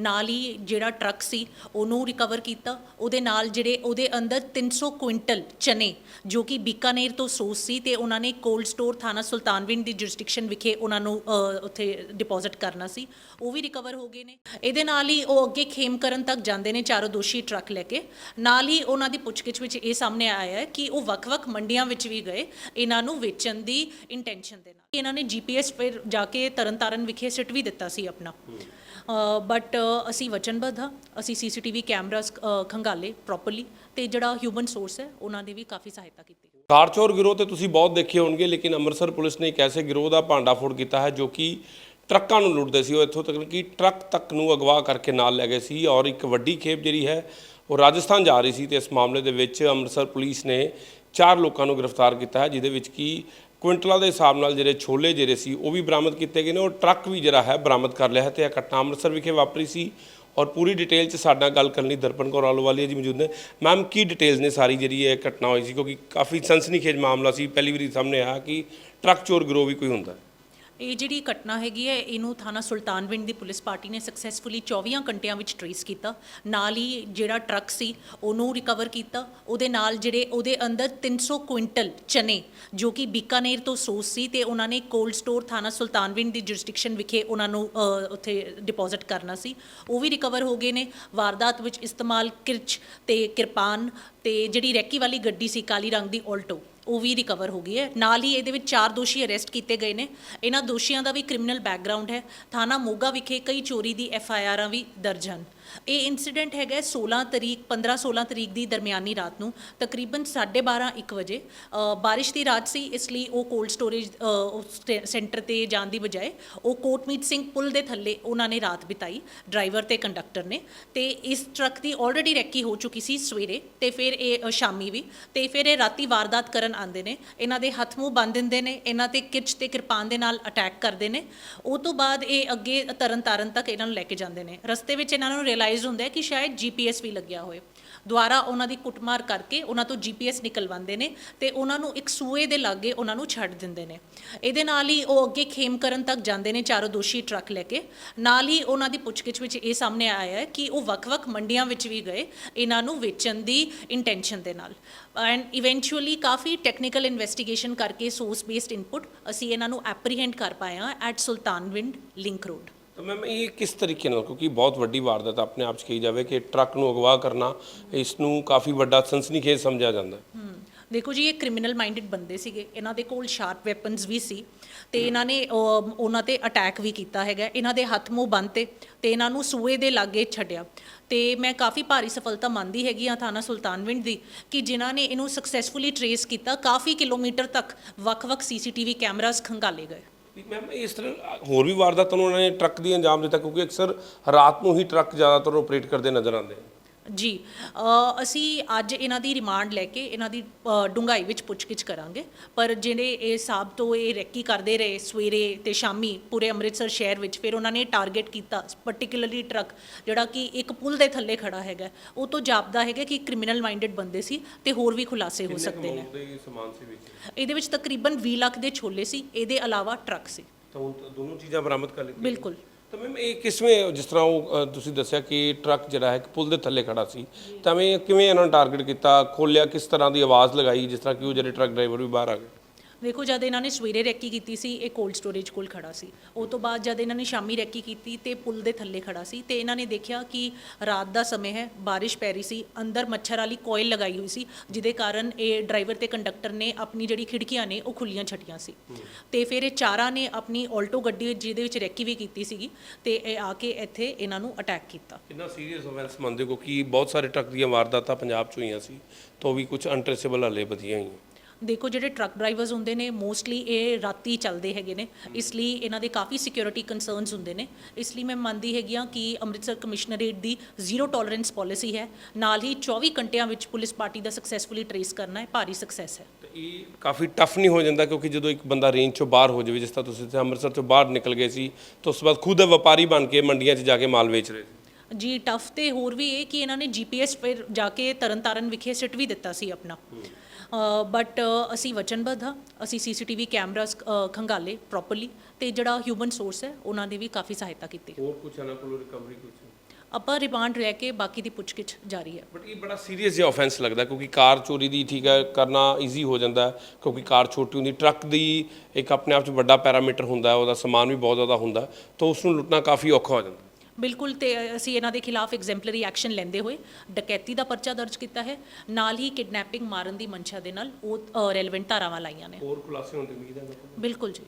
ਨਾਲ ਹੀ ਜਿਹੜਾ ਟਰੱਕ ਸੀ, ਉਹਨੂੰ ਰਿਕਵਰ ਕੀਤਾ। ਉਹਦੇ ਨਾਲ ਜਿਹੜੇ, ਉਹਦੇ ਅੰਦਰ 300 ਕੁਇੰਟਲ ਚਨੇ, ਜੋ ਕਿ ਬੀਕਾਨੇਰ ਤੋਂ ਸੋਸ ਸੀ ਤੇ ਉਹਨਾਂ ਨੇ ਕੋਲਡ ਸਟੋਰ ਥਾਣਾ ਸੁਲਤਾਨਵਿੰਡ ਦੀ ਜੁਰਿਸਡਿਕਸ਼ਨ ਵਿਖੇ ਉਹਨਾਂ ਨੂੰ ਉੱਥੇ ਡਿਪੋਜ਼ਿਟ ਕਰਨਾ ਸੀ। ਉਹ ਵੀ ਰਿਕਵਰ ਹੋ ਗਏ ਨੇ। ਇਹਦੇ ਨਾਲ ਹੀ ਉਹ ਅੱਗੇ ਖੇਮ ਕਰਨ ਤੱਕ ਜਾਂਦੇ ਨੇ ਚਾਰੋਂ ਦੋਸ਼ੀ ਟਰੱਕ ਲੈ ਕੇ। ਨਾਲ ਹੀ ਉਹਨਾਂ ਦੀ ਪੁੱਛਗਿੱਛ ਵਿੱਚ ਇਹ ਸਾਹਮਣੇ ਆਇਆ ਹੈ ਕਿ ਉਹ ਵੱਖ-ਵੱਖ ਮੰਡੀਆਂ ਵਿੱਚ ਵੀ ਗਏ, ਇਹਨਾਂ ਨੂੰ ਵੇਚਣ ਦੀ ਇੰਟੈਂਸ਼ਨ ਦੇ ਨਾਲ। ਇਹਨਾਂ ਨੇ ਜੀਪੀਐਸ ਫਿਰ ਜਾ ਕੇ ਤਰਨਤਾਰਨ ਵਿਖੇ ਸਿੱਟ ਵੀ ਦਿੱਤਾ ਸੀ ਆਪਣਾ। ਬਟ ਅਸੀਂ ਵਚਨਬੱਧ ਹਾਂ, ਅਸੀਂ ਸੀਸੀਟੀਵੀ ਕੈਮਰਾਸ ਖੰਗਾਲੇ ਪ੍ਰੋਪਰਲੀ ਤੇ ਜਿਹੜਾ ਹਿਊਮਨ ਸੋਰਸ ਹੈ, ਉਹਨਾਂ ਦੀ ਵੀ ਕਾਫੀ ਸਹਾਇਤਾ ਕੀਤੀ। ਕਾਰ ਚੋਰ ਗਿਰੋਹ ਤੇ ਤੁਸੀਂ ਬਹੁਤ ਦੇਖੇ ਹੋਣਗੇ, ਲੇਕਿਨ ਅੰਮ੍ਰਿਤਸਰ ਪੁਲਿਸ ਨੇ ਇੱਕ ਐਸੇ ਗਿਰੋਹ ਦਾ ਭਾਂਡਾਫੋੜ ਕੀਤਾ ਹੈ ਜੋ ਕਿ ਟਰੱਕਾਂ ਨੂੰ ਲੁੱਟਦੇ ਸੀ। ਉਹ ਇੱਥੋਂ ਤੱਕ ਕਿ ਟਰੱਕ ਤੱਕ ਨੂੰ ਅਗਵਾ ਕਰਕੇ ਨਾਲ ਲੈ ਗਏ ਸੀ ਔਰ ਇੱਕ ਵੱਡੀ ਖੇਪ ਜਿਹੜੀ ਹੈ, ਉਹ ਰਾਜਸਥਾਨ ਜਾ ਰਹੀ ਸੀ ਤੇ ਇਸ ਮਾਮਲੇ ਦੇ ਵਿੱਚ ਅੰਮ੍ਰਿਤਸਰ ਪੁਲਿਸ ਨੇ ਚਾਰ ਲੋਕਾਂ ਨੂੰ ਗ੍ਰਿਫਤਾਰ ਕੀਤਾ ਹੈ, ਜਿਹਦੇ ਵਿੱਚ ਕਿ ਕੁਇੰਟਲਾਂ ਦੇ ਹਿਸਾਬ ਨਾਲ ਜਿਹੜੇ ਛੋਲੇ ਜਿਹੜੇ ਸੀ, ਉਹ ਵੀ ਬਰਾਮਦ ਕੀਤੇ ਗਏ ਨੇ ਔਰ ਟਰੱਕ ਵੀ ਜਿਹੜਾ ਹੈ ਬਰਾਮਦ ਕਰ ਲਿਆ ਹੈ ਤੇ ਇਹ ਘਟਨਾ ਅੰਮ੍ਰਿਤਸਰ ਵਿਖੇ ਵਾਪਰੀ ਸੀ ਔਰ ਪੂਰੀ ਡਿਟੇਲ ਚ ਸਾਡੇ ਨਾਲ ਗੱਲ ਕਰਨ ਲਈ ਦਰਪਨ ਕੌਰ ਆਲੋਵਾਲੀਆ ਜੀ ਮੌਜੂਦ ਨੇ। ਮੈਮ, ਕੀ ਡਿਟੇਲਸ ਨੇ ਸਾਰੀ ਜਿਹੜੀ ਇਹ ਘਟਨਾ ਹੋਈ ਸੀ? ਕਿਉਂਕਿ ਕਾਫੀ ਸਨਸਨੀਖੇਜ ਮਾਮਲਾ ਸੀ, ਪਹਿਲੀ ਵਾਰੀ ਸਾਹਮਣੇ ਆਇਆ ਕਿ ਟਰੱਕ ਚੋਰ ਗਿਰੋਹ ਵੀ ਕੋਈ ਹੁੰਦਾ। ਹੈ ਇਹ ਜਿਹੜੀ ਘਟਨਾ ਹੈਗੀ ਹੈ, ਇਹਨੂੰ ਥਾਣਾ ਸੁਲਤਾਨਵਿੰਡ ਦੀ ਪੁਲਿਸ ਪਾਰਟੀ ਨੇ ਸਕਸੈਸਫੁਲੀ 24 ਘੰਟਿਆਂ ਵਿੱਚ ਟ੍ਰੇਸ ਕੀਤਾ। ਨਾਲ ਹੀ ਜਿਹੜਾ ਟਰੱਕ ਸੀ, ਉਹਨੂੰ ਰਿਕਵਰ ਕੀਤਾ। ਉਹਦੇ ਨਾਲ ਜਿਹੜੇ, ਉਹਦੇ ਅੰਦਰ 300 ਕੁਇੰਟਲ ਚਨੇ, ਜੋ ਕਿ ਬੀਕਾਨੇਰ ਤੋਂ ਸੋਸ ਸੀ ਤੇ ਉਹਨਾਂ ਨੇ ਕੋਲਡ ਸਟੋਰ ਥਾਣਾ ਸੁਲਤਾਨਵਿੰਡ ਦੀ ਜੁਰਿਸਡਿਕਸ਼ਨ ਵਿਖੇ ਉਹਨਾਂ ਨੂੰ ਉੱਥੇ ਡਿਪੋਜ਼ਿਟ ਕਰਨਾ ਸੀ। ਉਹ ਵੀ ਰਿਕਵਰ ਹੋ ਗਏ ਨੇ। ਵਾਰਦਾਤ ਵਿੱਚ ਇਸਤੇਮਾਲ ਕਿਰਚ ਤੇ ਕਿਰਪਾਨ ਤੇ ਜਿਹੜੀ ਰੈਕੀ ਵਾਲੀ ਗੱਡੀ ਸੀ, ਕਾਲੀ ਰੰਗ ਦੀ ਆਲਟੋ ਉਹ ਵੀ ਰਿਕਵਰ ਹੋ ਗਈ ਹੈ। ਨਾਲ ਹੀ ਇਹਦੇ ਵਿੱਚ ਚਾਰ ਦੋਸ਼ੀ ਅਰੈਸਟ ਕੀਤੇ ਗਏ ਨੇ। ਇਹਨਾਂ ਦੋਸ਼ੀਆਂ ਦਾ ਵੀ ਕ੍ਰਿਮੀਨਲ ਬੈਕਗ੍ਰਾਉਂਡ ਹੈ। ਥਾਣਾ ਮੋਗਾ ਵਿਖੇ ਕਈ ਚੋਰੀ ਦੀ ਐਫ ਆਈ ਆਰਾਂ ਵੀ ਦਰਜ ਹਨ। ਇਹ ਇਨਸੀਡੈਂਟ ਹੈਗਾ ਹੈ 16 ਤਰੀਕ 15 16 ਤਰੀਕ ਦੀ ਦਰਮਿਆਨੀ ਰਾਤ ਨੂੰ, ਤਕਰੀਬਨ 12:30 1 ਵਜੇ। ਬਾਰਿਸ਼ ਦੀ ਰਾਤ ਸੀ, ਇਸ ਲਈ ਉਹ ਕੋਲਡ ਸਟੋਰੇਜ ਸੈਂਟਰ ਤੇ ਜਾਣ ਦੀ ਬਜਾਏ ਉਹ ਕੋਟਮੀਤ ਸਿੰਘ ਪੁਲ ਦੇ ਥੱਲੇ ਉਹਨਾਂ ਨੇ ਰਾਤ ਬਿਤਾਈ ਡਰਾਈਵਰ ਤੇ ਕੰਡਕਟਰ ਨੇ। ਤੇ ਇਸ ਟਰੱਕ ਦੀ ਆਲਰੇਡੀ ਰੈਕੀ ਹੋ ਚੁੱਕੀ ਸੀ ਸਵੇਰੇ, ਤੇ ਫਿਰ ਇਹ ਸ਼ਾਮੀ ਵੀ। ਤੇ ਫਿਰ ਇਹ ਰਾਤੀ ਵਾਰਦਾਤ ਕਰਨ ਆਉਂਦੇ ਨੇ, ਇਹਨਾਂ ਦੇ ਹੱਥ ਮੂੰਹ ਬੰਨ ਦਿੰਦੇ ਨੇ, ਇਹਨਾਂ ਤੇ ਕਿਰਚ ਤੇ ਕਿਰਪਾਨ ਦੇ ਨਾਲ ਅਟੈਕ ਕਰਦੇ ਨੇ। ਉਹ ਤੋਂ ਬਾਅਦ ਇਹ ਅੱਗੇ ਤਰਨ ਤਾਰਨ ਤੱਕ ਇਹਨਾਂ ਨੂੰ ਲੈ ਕੇ ਜਾਂਦੇ ਨੇ। ਰਸਤੇ ਵਿੱਚ ਇਹਨਾਂ ਨੂੰ ਰਿਅਲਾਈਜ਼ ਹੁੰਦਾ ਹੈ ਕਿ ਸ਼ਾਇਦ ਜੀਪੀਐਸ ਵੀ ਲੱਗਿਆ ਹੋਏ ਦੁਆਰਾ ਉਹਨਾਂ ਦੀ ਕੁੱਟਮਾਰ ਕਰਕੇ ਉਹਨਾਂ ਤੋਂ ਜੀਪੀਐਸ ਨਿਕਲਵਾਉਂਦੇ ਨੇ ਤੇ ਉਹਨਾਂ ਨੂੰ ਇੱਕ ਸੂਏ ਦੇ ਲਾਗੇ ਉਹਨਾਂ ਨੂੰ ਛੱਡ ਦਿੰਦੇ ਨੇ। ਇਹਦੇ ਨਾਲ ਹੀ ਉਹ ਅੱਗੇ ਖੇਮਕਰਨ ਤੱਕ ਜਾਂਦੇ ਨੇ ਚਾਰੋਂ ਦੋਸ਼ੀ ਟਰੱਕ ਲੈ ਕੇ। ਨਾਲ ਹੀ ਉਹਨਾਂ ਦੀ ਪੁੱਛਗਿੱਛ ਵਿੱਚ ਇਹ ਸਾਹਮਣੇ ਆਇਆ ਹੈ ਕਿ ਉਹ ਵੱਖ-ਵੱਖ ਮੰਡੀਆਂ ਵਿੱਚ ਵੀ ਗਏ ਇਹਨਾਂ ਨੂੰ ਵੇਚਣ ਦੀ ਇੰਟੈਂਸ਼ਨ ਦੇ ਨਾਲ। ਐਂਡ ਇਵੈਂਚੁਅਲੀ ਕਾਫੀ ਟੈਕਨੀਕਲ ਇਨਵੈਸਟੀਗੇਸ਼ਨ ਕਰਕੇ ਸੋਰਸ ਬੇਸਡ ਇਨਪੁਟ ਅਸੀਂ ਇਹਨਾਂ ਨੂੰ ਐਪਰੀਹੈਂਡ ਕਰ ਪਾਏ ਹਾਂ ਐਟ ਸੁਲਤਾਨਵਿੰਡ ਲਿੰਕ ਰੋਡ ਤਾਂ ਮੈਮ ਇਹ ਕਿਸ ਤਰੀਕੇ ਨਾਲ ਕਿਉਂਕਿ ਬਹੁਤ ਵੱਡੀ ਵਾਰਦਾਤ ਆਪਣੇ ਆਪ 'ਚ ਕਹੀ ਜਾਵੇ ਕਿ ਟਰੱਕ ਨੂੰ ਅਗਵਾ ਕਰਨਾ ਇਸ ਨੂੰ ਕਾਫੀ ਵੱਡਾ ਸਨਸਨੀਖੇਜ ਸਮਝਿਆ ਜਾਂਦਾ। ਹੈ ਦੇਖੋ ਜੀ ਇਹ ਕ੍ਰਿਮੀਨਲ ਮਾਈਂਡਡ ਬੰਦੇ ਸੀਗੇ। ਇਹਨਾਂ ਦੇ ਕੋਲ ਸ਼ਾਰਪ ਵੈਪਨਸ ਵੀ ਸੀ ਤੇ ਇਹਨਾਂ ਨੇ ਅਮ, ਉਹਨਾਂ ਤੇ ਅਟੈਕ ਵੀ ਕੀਤਾ ਹੈਗਾ। ਇਹਨਾਂ ਦੇ ਹੱਥ ਮੂੰਹ ਬੰਨ੍ਹ ਤੇ ਤੇ ਇਹਨਾਂ ਨੂੰ ਸੂਏ ਦੇ ਲਾਗੇ ਛੱਡਿਆ। ਤੇ ਮੈਂ ਕਾਫੀ ਭਾਰੀ ਸਫਲਤਾ ਮੰਨਦੀ ਹੈਗੀ ਆ ਥਾਣਾ ਸੁਲਤਾਨਵਿੰਡ ਦੀ ਕਿ ਜਿਨ੍ਹਾਂ ਨੇ ਇਹਨੂੰ ਸਕਸੈਸਫੁਲੀ ਟਰੇਸ ਕੀਤਾ ਕਾਫੀ ਕਿਲੋਮੀਟਰ ਤੱਕ ਵੱਖ-ਵੱਖ ਸੀਸੀਟੀਵੀ ਕੈਮਰਾਸ ਖੰਗਾਲੇ ਗਏ। ਮੈਮ ਇਸ ਤਰ੍ਹਾਂ ਹੋਰ ਵੀ ਵਾਰਦਾਤਾਂ ਨੂੰ ਉਹਨਾਂ ਨੇ ਟਰੱਕ ਦੀ ਅੰਜਾਮ ਦਿੱਤਾ ਕਿਉਂਕਿ ਅਕਸਰ ਰਾਤ ਨੂੰ ਹੀ ਟਰੱਕ ਜ਼ਿਆਦਾਤਰ ਆਪਰੇਟ ਕਰਦੇ ਨਜ਼ਰ ਆਉਂਦੇ ਹਨ ਜੀ ਅਸੀਂ ਅੱਜ ਇਹਨਾਂ ਦੀ ਰਿਮਾਂਡ ਲੈ ਕੇ ਇਹਨਾਂ ਦੀ ਅ, ਡੂੰਘਾਈ ਵਿੱਚ ਪੁੱਛਗਿੱਛ ਕਰਾਂਗੇ। ਪਰ ਜਿਹੜੇ ਇਹ ਸਾਬ ਤੋਂ ਇਹ ਰੈਕੀ ਕਰਦੇ ਰਹੇ ਸਵੇਰੇ ਤੇ ਸ਼ਾਮੀ ਪੂਰੇ ਅੰਮ੍ਰਿਤਸਰ ਸ਼ਹਿਰ ਵਿੱਚ ਫਿਰ ਉਹਨਾਂ ਨੇ ਟਾਰਗੇਟ ਕੀਤਾ ਪਾਰਟਿਕੂਲਰਲੀ ਟਰੱਕ ਜਿਹੜਾ ਕਿ ਇੱਕ ਪੁਲ ਦੇ ਥੱਲੇ ਖੜਾ ਹੈਗਾ। ਉਹ ਤੋਂ ਜਾਪਦਾ ਹੈਗਾ ਕਿ ਕ੍ਰਿਮੀਨਲ ਮਾਈਂਡਡ ਬੰਦੇ ਸੀ ਤੇ ਹੋਰ ਵੀ ਖੁਲਾਸੇ ਹੋ ਸਕਦੇ ਨੇ। ਇਹਦੇ ਵਿੱਚ ਤਕਰੀਬਨ 20 ਲੱਖ ਦੇ ਛੋਲੇ ਸੀ ਇਹਦੇ ਇਲਾਵਾ ਟਰੱਕ ਸੀ। ਤਾਂ ਦੋਨੋਂ ਚੀਜ਼ਾਂ ਬਰਾਮਦ ਕਰ ਲਿੱਤੀਆਂ ਬਿਲਕੁਲ। ਤਾਂ ਮੈਮ ਇਹ ਕਿਸਵੇਂ ਜਿਸ ਤਰ੍ਹਾਂ ਉਹ ਅ, ਤੁਸੀਂ ਦੱਸਿਆ ਕਿ ਟਰੱਕ ਜਿਹੜਾ ਹੈ ਇੱਕ ਪੁਲ ਦੇ ਥੱਲੇ ਖੜਾ ਸੀ। ਤਾਂ ਮੈਂ ਕਿਵੇਂ ਇਹਨਾਂ ਨੂੰ ਟਾਰਗੇਟ ਕੀਤਾ ਖੋਲਿਆ ਕਿਸ ਤਰ੍ਹਾਂ ਦੀ ਆਵਾਜ਼ ਲਗਾਈ ਜਿਸ ਤਰ੍ਹਾਂ ਕਿ ਉਹ ਜਿਹੜੇ ਟਰੱਕ ਡਰਾਈਵਰ ਵੀ ਬਾਹਰ ਆ ਗਏ? ਵੇਖੋ, ਜਦ ਇਹਨਾਂ ਨੇ ਸਵੇਰੇ ਰੈਕੀ ਕੀਤੀ ਸੀ, ਇਹ ਕੋਲਡ ਸਟੋਰੇਜ ਕੋਲ ਖੜਾ ਸੀ। ਉਹ ਤੋਂ ਬਾਅਦ ਜਦ ਇਹਨਾਂ ਨੇ ਸ਼ਾਮੀ ਰੈਕੀ ਕੀਤੀ ਤੇ ਪੁਲ ਦੇ ਥੱਲੇ ਖੜਾ ਸੀ ਤੇ ਇਹਨਾਂ ਨੇ ਦੇਖਿਆ ਕਿ ਰਾਤ ਦਾ ਸਮੇਂ ਹੈ, ਬਾਰਿਸ਼ ਪੈ ਰਹੀ ਸੀ, ਅੰਦਰ ਮੱਛਰ ਵਾਲੀ ਕੋਇਲ ਲਗਾਈ ਹੋਈ ਸੀ, ਜਿਹਦੇ ਕਾਰਨ ਇਹ ਡਰਾਈਵਰ ਤੇ ਕੰਡਕਟਰ ਨੇ ਆਪਣੀ ਜਿਹੜੀ ਖਿੜਕੀਆਂ ਨੇ, ਉਹ ਖੁੱਲੀਆਂ ਛੱਡੀਆਂ ਸੀ। ਤੇ ਫਿਰ ਇਹ ਚਾਰਾਂ ਨੇ ਆਪਣੀ ਆਲਟੋ ਗੱਡੀ ਜਿਹਦੇ ਵਿੱਚ ਰੈਕੀ ਵੀ ਕੀਤੀ ਸੀਗੀ ਤੇ ਇਹ ਆ ਕੇ ਇੱਥੇ ਇਹਨਾਂ ਨੂੰ ਅਟੈਕ ਕੀਤਾ। ਕਿੰਨਾ ਸੀਰੀਅਸ ਅਫੈਂਸ ਮੰਨਦੇ ਹੋ ਕਿ ਬਹੁਤ ਸਾਰੇ ਟਰੱਕ ਦੀਆਂ ਵਾਰਦਾਤਾਂ ਪੰਜਾਬ 'ਚ ਹੋਈਆਂ ਸੀ, ਤਾਂ ਵੀ ਕੁਝ ਅਨਟ੍ਰੇਸੇਬਲ ਹਲੇ ਵਧੀਆਂ ਹੀ ਦੇਖੋ ਜਿਹੜੇ ਟਰੱਕ ਡਰਾਈਵਰਸ ਹੁੰਦੇ ਨੇ ਮੋਸਟਲੀ ਇਹ ਰਾਤੀ ਚੱਲਦੇ ਹੈਗੇ ਨੇ। ਇਸ ਲਈ ਇਹਨਾਂ ਦੇ ਕਾਫੀ ਸਿਕਿਉਰਿਟੀ ਕਨਸਰਨਸ ਹੁੰਦੇ ਨੇ। ਇਸ ਲਈ ਮੈਂ ਮੰਨਦੀ ਹੈਗੀ ਹਾਂ ਕਿ ਅੰਮ੍ਰਿਤਸਰ ਕਮਿਸ਼ਨਰੇਟ ਦੀ ਜ਼ੀਰੋ ਟੋਲਰੈਂਸ ਪਾਲਿਸੀ ਹੈ। ਨਾਲ ਹੀ 24 ਘੰਟਿਆਂ ਵਿੱਚ ਪੁਲਿਸ ਪਾਰਟੀ ਦਾ ਸਕਸੈਸਫੁਲੀ ਟਰੇਸ ਕਰਨਾ ਹੈ ਭਾਰੀ ਸਕਸੈਸ ਹੈ। ਇਹ ਕਾਫੀ ਟਫ ਨਹੀਂ ਹੋ ਜਾਂਦਾ ਕਿਉਂਕਿ ਜਦੋਂ ਇੱਕ ਬੰਦਾ ਰੇਂਜ ਚੋਂ ਬਾਹਰ ਹੋ ਜਾਵੇ ਜਿਸ ਤਰ੍ਹਾਂ ਤੁਸੀਂ ਅੰਮ੍ਰਿਤਸਰ ਤੋਂ ਬਾਹਰ ਨਿਕਲ ਗਏ ਸੀ ਤਾਂ ਉਸ ਤੋਂ ਬਾਅਦ ਖੁਦ ਵਪਾਰੀ ਬਣ ਕੇ ਮੰਡੀਆਂ 'ਚ ਜਾ ਕੇ ਮਾਲ ਵੇਚ ਰਹੇ ਸੀ। ਜੀ ਟਫ ਤੇ ਹੋਰ ਵੀ ਇਹ ਕਿ ਇਹਨਾਂ ਨੇ ਜੀਪੀਐਸ ਫਿਰ ਜਾ ਕੇ ਤਰਨਤਾਰਨ ਵਿਖੇ ਸਿੱਟ ਵੀ ਦਿੱਤਾ ਸੀ ਆਪਣਾ। ਬਟ ਅਸੀਂ ਵਚਨਬੱਧ ਹਾਂ ਅਸੀਂ ਸੀਸੀਟੀਵੀ ਕੈਮਰਾਸ ਖੰਗਾਲੇ ਪ੍ਰੋਪਰਲੀ ਤੇ ਜਿਹੜਾ ਹਿਊਮਨ ਸੋਰਸ ਹੈ ਉਹਨਾਂ ਦੀ ਵੀ ਕਾਫੀ ਸਹਾਇਤਾ ਕੀਤੀ ਹੋਰ ਕੁਝ ਇਹਨਾਂ ਕੋਲੋਂ ਰਿਕਵਰੀ ਕੁਝ ਆਪਾਂ ਰਿਮਾਂਡ ਰਹਿ ਕੇ ਬਾਕੀ ਦੀ ਪੁੱਛਗਿੱਛ ਜਾਰੀ ਹੈ। ਬਟ ਇਹ ਬੜਾ ਸੀਰੀਅਸ ਜਿਹਾ ਆਫੈਂਸ ਲੱਗਦਾ ਕਿਉਂਕਿ ਕਾਰ ਚੋਰੀ ਦੀ ਠੀਕ ਹੈ ਕਰਨਾ ਈਜ਼ੀ ਹੋ ਜਾਂਦਾ ਕਿਉਂਕਿ ਕਾਰ ਛੋਟੀ ਹੁੰਦੀ ਟਰੱਕ ਦੀ ਇੱਕ ਆਪਣੇ ਆਪ 'ਚ ਵੱਡਾ ਪੈਰਾਮੀਟਰ ਹੁੰਦਾ ਉਹਦਾ ਸਮਾਨ ਵੀ ਬਹੁਤ ਜ਼ਿਆਦਾ ਹੁੰਦਾ ਤਾਂ ਉਸ ਨੂੰ ਲੁੱਟਣਾ ਕਾਫੀ ਔਖਾ ਹੋ ਜਾਂਦਾ। ਬਿਲਕੁਲ ਤੇ ਅਸੀਂ ਇਹਨਾਂ ਦੇ ਖਿਲਾਫ ਐਗਜ਼ੈਂਪਲਰੀ ਐਕਸ਼ਨ ਲੈਂਦੇ ਹੋਏ ਡਕੈਤੀ ਦਾ ਪਰਚਾ ਦਰਜ ਕੀਤਾ ਹੈ। ਨਾਲ ਹੀ ਕਿਡਨੈਪਿੰਗ ਮਾਰਨ ਦੀ ਮਨਸ਼ਾ ਦੇ ਨਾਲ ਉਹ ਰੈਲੇਵੈਂਟ ਧਾਰਾਵਾਂ ਲਾਈਆਂ ਨੇ। ਹੋਰ ਖੁਲਾਸੇ ਹੋਣ ਦੀ ਉਮੀਦ ਹੈ ਬਿਲਕੁਲ ਜੀ।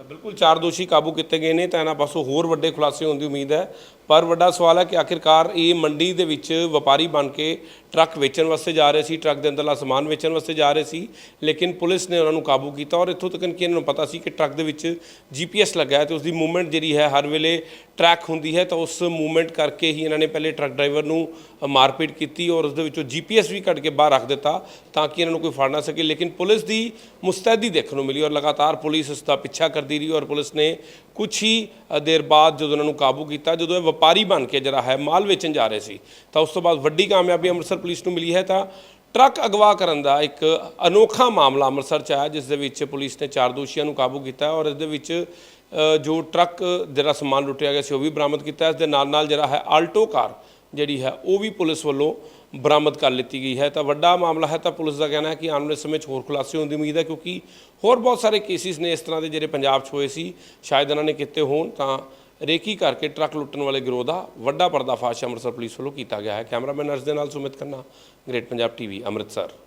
ਬਿਲਕੁਲ ਚਾਰ ਦੋਸ਼ੀ ਕਾਬੂ ਕੀਤੇ ਗਏ ਨੇ ਤਾਂ ਇਹਨਾਂ ਪਾਸੋਂ ਹੋਰ ਵੱਡੇ ਖੁਲਾਸੇ ਹੋਣ ਦੀ ਉਮੀਦ ਹੈ। ਪਰ ਵੱਡਾ ਸਵਾਲ ਹੈ ਕਿ ਆਖਿਰਕਾਰ ਇਹ ਮੰਡੀ ਦੇ ਵਿੱਚ ਵਪਾਰੀ ਬਣ ਕੇ ਟਰੱਕ ਵੇਚਣ ਵਾਸਤੇ ਜਾ ਰਹੇ ਸੀ ਟਰੱਕ ਦੇ ਅੰਦਰਲਾ ਸਮਾਨ ਵੇਚਣ ਵਾਸਤੇ ਜਾ ਰਹੇ ਸੀ ਲੇਕਿਨ ਪੁਲਿਸ ਨੇ ਉਹਨਾਂ ਨੂੰ ਕਾਬੂ ਕੀਤਾ ਔਰ ਇੱਥੋਂ ਤੱਕ ਕਿ ਇਹਨਾਂ ਨੂੰ ਪਤਾ ਸੀ ਕਿ ਟਰੱਕ ਦੇ ਵਿੱਚ ਜੀਪੀਐਸ ਲੱਗਾ ਹੈ ਤੇ ਉਸ ਦੀ ਮੂਵਮੈਂਟ ਜਿਹੜੀ ਹੈ ਹਰ ਵੇਲੇ ਟਰੈਕ ਹੁੰਦੀ ਹੈ ਤਾਂ ਉਸ ਮੂਵਮੈਂਟ ਕਰਕੇ ਹੀ ਇਹਨਾਂ ਨੇ ਪਹਿਲੇ ਟਰੱਕ ਡਰਾਈਵਰ ਨੂੰ ਮਾਰਪੀਟ ਕੀਤੀ ਔਰ ਉਸ ਦੇ ਵਿੱਚੋਂ ਜੀਪੀਐਸ ਵੀ ਕੱਢ ਕੇ ਬਾਹਰ ਰੱਖ ਦਿੱਤਾ ਤਾਂ ਕਿ ਇਹਨਾਂ ਨੂੰ ਕੋਈ ਫੜ ਨਾ ਸਕੇ। ਲੇਕਿਨ ਪੁਲਿਸ ਦੀ ਮੁਸਤੈਦੀ ਦੇਖਣ ਨੂੰ ਮਿਲੀ ਔਰ ਲਗਾਤਾਰ ਪੁਲਿਸ ਇਸ ਦਾ ਪਿੱਛਾ ਕਰਦੀ ਰਹੀ ਔਰ ਪੁਲਿਸ ਨੇ ਕੁਝ ਹੀ ਦੇਰ ਬਾਅਦ ਜਦੋਂ ਇਹਨਾਂ ਨੂੰ ਕਾਬੂ ਕੀਤਾ, ਜਦੋਂ ਇਹ ਵਪਾਰੀ ਬਣ ਕੇ ਜਿਹੜਾ ਹੈ ਮਾਲ ਵੇਚਣ ਜਾ ਰਹੇ ਸੀ, ਤਾਂ ਉਸ ਤੋਂ ਬਾਅਦ ਵੱਡੀ ਕਾਮਯਾਬੀ ਅੰਮ੍ਰਿਤਸਰ ਪੁਲਿਸ ਨੂੰ ਮਿਲੀ ਹੈ ਤਾਂ ਟਰੱਕ ਅਗਵਾ ਕਰਨ ਦਾ ਇੱਕ ਅਨੋਖਾ ਮਾਮਲਾ ਅੰਮ੍ਰਿਤਸਰ ਚ ਆਇਆ ਜਿਸ ਦੇ ਵਿੱਚ ਪੁਲਿਸ ਨੇ ਚਾਰ ਦੋਸ਼ੀਆਂ ਨੂੰ ਕਾਬੂ ਕੀਤਾ ਔਰ ਇਸ ਦੇ ਵਿੱਚ ਜੋ ਟਰੱਕ ਜਿਹੜਾ ਸਮਾਨ ਲੁੱਟਿਆ ਗਿਆ ਸੀ ਉਹ ਵੀ ਬਰਾਮਦ ਕੀਤਾ ਇਸ ਦੇ ਨਾਲ ਨਾਲ ਜਿਹੜਾ ਹੈ ਆਲਟੋ ਕਾਰ ਜਿਹੜੀ ਹੈ, ਉਹ ਵੀ ਪੁਲਿਸ ਵੱਲੋਂ ਬਰਾਮਦ ਕਰ ਲਿੱਤੀ ਗਈ ਹੈ। ਤਾਂ ਵੱਡਾ ਮਾਮਲਾ ਹੈ ਤਾਂ ਪੁਲਿਸ ਦਾ ਕਹਿਣਾ ਹੈ ਕਿ ਆਉਣ ਵਾਲੇ ਸਮੇਂ 'ਚ ਹੋਰ ਖੁਲਾਸੇ ਹੋਣ ਦੀ ਉਮੀਦ ਹੈ, ਕਿਉਂਕਿ ਹੋਰ ਬਹੁਤ ਸਾਰੇ ਕੇਸਿਸ ਨੇ ਇਸ ਤਰ੍ਹਾਂ ਦੇ ਜਿਹੜੇ ਪੰਜਾਬ 'ਚ ਹੋਏ ਸੀ। ਸ਼ਾਇਦ ਇਹਨਾਂ ਨੇ ਕੀਤੇ ਹੋਣ ਤਾਂ ਰੇਕੀ ਕਰਕੇ ਟਰੱਕ ਲੁੱਟਣ ਵਾਲੇ ਗਿਰੋਹ ਦਾ ਵੱਡਾ ਪਰਦਾਫਾਸ਼ ਅੰਮ੍ਰਿਤਸਰ ਪੁਲਿਸ ਵੱਲੋਂ ਕੀਤਾ ਗਿਆ ਹੈ। ਕੈਮਰਾਮੈਨ ਅਰਸ਼ ਦੇ ਨਾਲ ਸੁਮਿਤ ਖੰਨਾ, ਗ੍ਰੇਟ ਪੰਜਾਬ ਟੀਵੀ, ਅੰਮ੍ਰਿਤਸਰ।